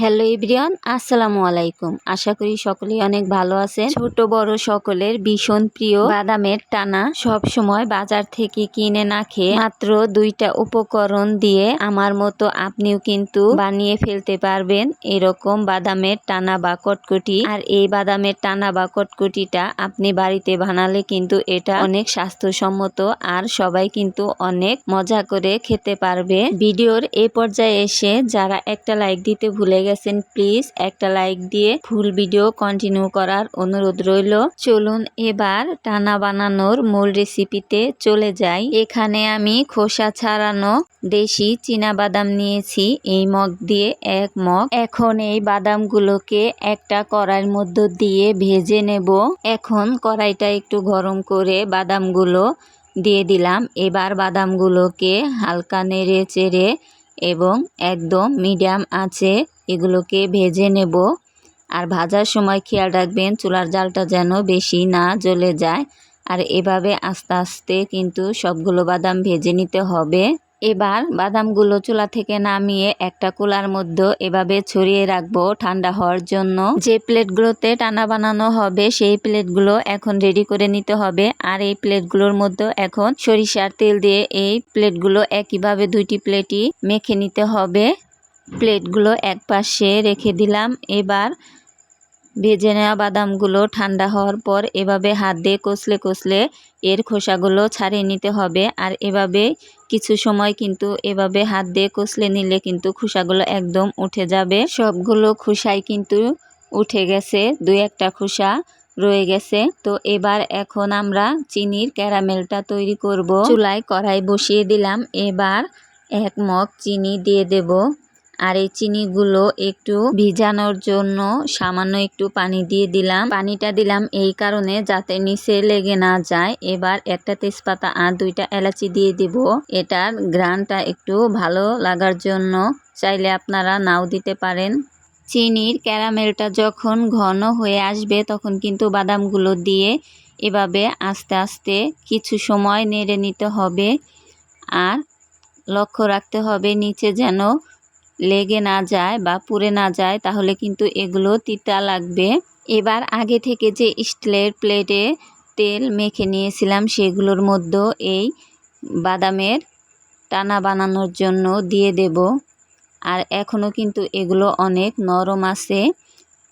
Hello ইব্রিয়ান আসসালামু আলাইকুম। আশা করি সকলেই অনেক ভালো আছেন। ছোট, বড় সকলের ভীষণ প্রিয় বাদামের টানা সব সময় বাজার থেকে কিনে না খেয়ে মাত্র দুইটা উপকরণ দিয়ে আমার মতো আপনিও কিন্তু বানিয়ে ফেলতে পারবেন এরকম বাদামের টানা বা কটকটি। আর এই বাদামের টানা বা কটকটিটা আপনি বাড়িতে বানালে কিন্তু এটা অনেক স্বাস্থ্যসম্মত আর সবাই কিন্তু অনেক মজা করে খেতে পারবে। ভিডিওর এই পর্যায়ে এসে যারা একটা লাইক দিতে ভুলে গেছেন প্লিজ একটা লাইক দিয়ে ফুল ভিডিও কন্টিনিউ করার অনুরোধ রইল। চলুন এবার টানা বানানোর মূল রেসিপিতে চলে যাই। এখানে আমি খোসা ছাড়ানো দেশি বাদাম নিয়েছি, এই মগ দিয়ে এক মগ। এখন এই বাদামগুলোকে একটা কড়াইয়ের মধ্য দিয়ে ভেজে নেব। এখন কড়াইটা একটু গরম করে বাদামগুলো দিয়ে দিলাম। এবার বাদামগুলোকে হালকা নেড়ে চেড়ে এবং একদম মিডিয়াম আছে, এগুলোকে ভেজে নেব। আর ভাজার সময় খেয়াল রাখবেন, চুলার জালটা যেন বেশি না জ্বলে যায়। আর এভাবে আস্তে আস্তে কিন্তু সবগুলো বাদাম ভেজে নিতে হবে। এবার বাদামগুলো চুলা থেকে নামিয়ে একটা কুলার মধ্যে এভাবে ছড়িয়ে রাখব ঠান্ডা হওয়ার জন্য। যে প্লেটগুলোতে টানা বানানো হবে, সেই প্লেটগুলো এখন রেডি করে নিতে হবে। আর এই প্লেটগুলোর মধ্যে এখন সরিষার তেল দিয়ে এই প্লেটগুলো একইভাবে দুইটি প্লেটই মেখে নিতে হবে। প্লেটগুলো এক পাশে রেখে দিলাম। এবার ভেজে নেওয়া বাদামগুলো ঠান্ডা হওয়ার পর এভাবে হাত দিয়ে কষলে কষলে এর খোসাগুলো ছাড়িয়ে নিতে হবে। আর এভাবে কিছু সময় কিন্তু এভাবে হাত দিয়ে কষলে নিলে কিন্তু খোসাগুলো একদম উঠে যাবে। সবগুলো খোসাই কিন্তু উঠে গেছে, দু একটা খোসা রয়ে গেছে। তো এবার এখন আমরা চিনির ক্যারামেলটা তৈরি করব। চুলায় কড়াই বসিয়ে দিলাম। এবার এক মগ চিনি দিয়ে দেব। আর এই চিনিগুলো একটু ভিজানোর জন্য সামান্য একটু পানি দিয়ে দিলাম। পানিটা দিলাম এই কারণে যাতে নিচে লেগে না যায়। এবার একটা তেজপাতা আর দুইটা এলাচি দিয়ে দিব। এটার গ্রানটা একটু ভালো লাগার জন্য চাইলে আপনারা নাও দিতে পারেন। চিনির ক্যারামেলটা যখন ঘন হয়ে আসবে তখন কিন্তু বাদামগুলো দিয়ে এভাবে আস্তে আস্তে কিছু সময় নেড়ে নিতে হবে। আর লক্ষ্য রাখতে হবে নিচে যেন লেগে না যায় বা পুড়ে না যায়, তাহলে কিন্তু এগুলো তিতা লাগবে। এবার আগে থেকে যে স্টিলের প্লেটে তেল মেখে নিয়েছিলাম, সেগুলোর মধ্যে এই বাদামের টানা বানানোর জন্য দিয়ে দেব। আর এখনও কিন্তু এগুলো অনেক নরম আছে,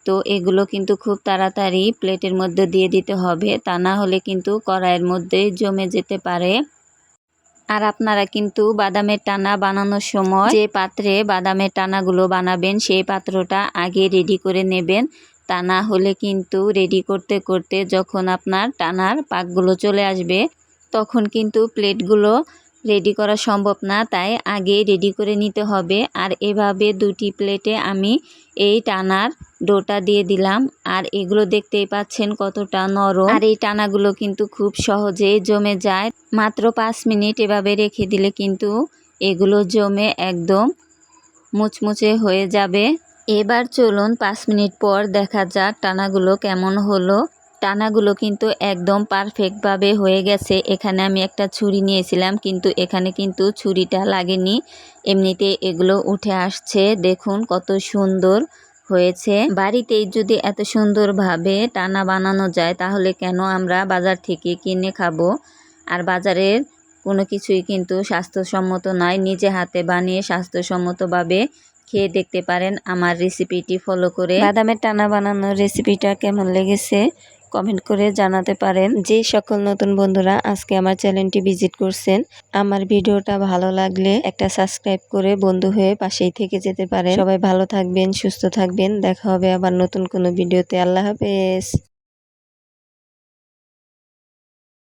তো এগুলো কিন্তু খুব তাড়াতাড়ি প্লেটের মধ্যে দিয়ে দিতে হবে। তা না হলে কিন্তু কড়াইয়ের মধ্যে জমে যেতে পারে। আর আপনারা কিন্তু বাদামের টানা বানানোর সময় যে পাত্রে বাদামের টানাগুলো বানাবেন, সেই পাত্রটা আগে রেডি করে নেবেন। তা না হলে কিন্তু রেডি করতে করতে যখন আপনার টানার পাকগুলো চলে আসবে, তখন কিন্তু প্লেটগুলো রেডি করা সম্ভব না, তাই আগে রেডি করে নিতে হবে। আর এভাবে দুটি প্লেটে আমি এই টানার ডোটা দিয়ে দিলাম। আর এগুলো দেখতেই পাচ্ছেন কতটা নরম। আর এই টানাগুলো কিন্তু খুব সহজেই জমে যায়। মাত্র পাঁচ মিনিট এভাবে রেখে দিলে কিন্তু এগুলো জমে একদম মুচমুচে হয়ে যাবে। এবার চলুন পাঁচ মিনিট পর দেখা যাক টানাগুলো কেমন হলো। টানাগুলো কিন্তু একদম পারফেক্টভাবে হয়ে গেছে। এখানে আমি একটা ছুরি নিয়েছিলাম, কিন্তু এখানে কিন্তু ছুরিটা লাগেনি। এমনিতে এগুলো উঠে আসছে। দেখুন কত সুন্দর হয়েছে। বাড়িতেই যদি এত সুন্দরভাবে টানা বানানো যায়, তাহলে কেন আমরা বাজার থেকে কিনে খাব? আর বাজারের কোনো কিছুই কিন্তু স্বাস্থ্যসম্মত নয়। নিজে হাতে বানিয়ে স্বাস্থ্যসম্মতভাবে খেয়ে দেখতে পারেন। আমার রেসিপিটি ফলো করে। বাদামের টানা বানানোর রেসিপিটা কেমন লেগেছে? কমেন্ট করে জানাতে পারেন। যে সকল নতুন বন্ধুরা আজকে আমার চ্যানেলটি ভিজিট করছেন, আমার ভিডিওটা ভালো লাগলে একটা সাবস্ক্রাইব করে বন্ধু হয়ে পাশেই থেকে যেতে পারেন। সবাই ভালো থাকবেন, সুস্থ থাকবেন। দেখা হবে আবার নতুন কোনো ভিডিওতে। আল্লাহ হাফেজ।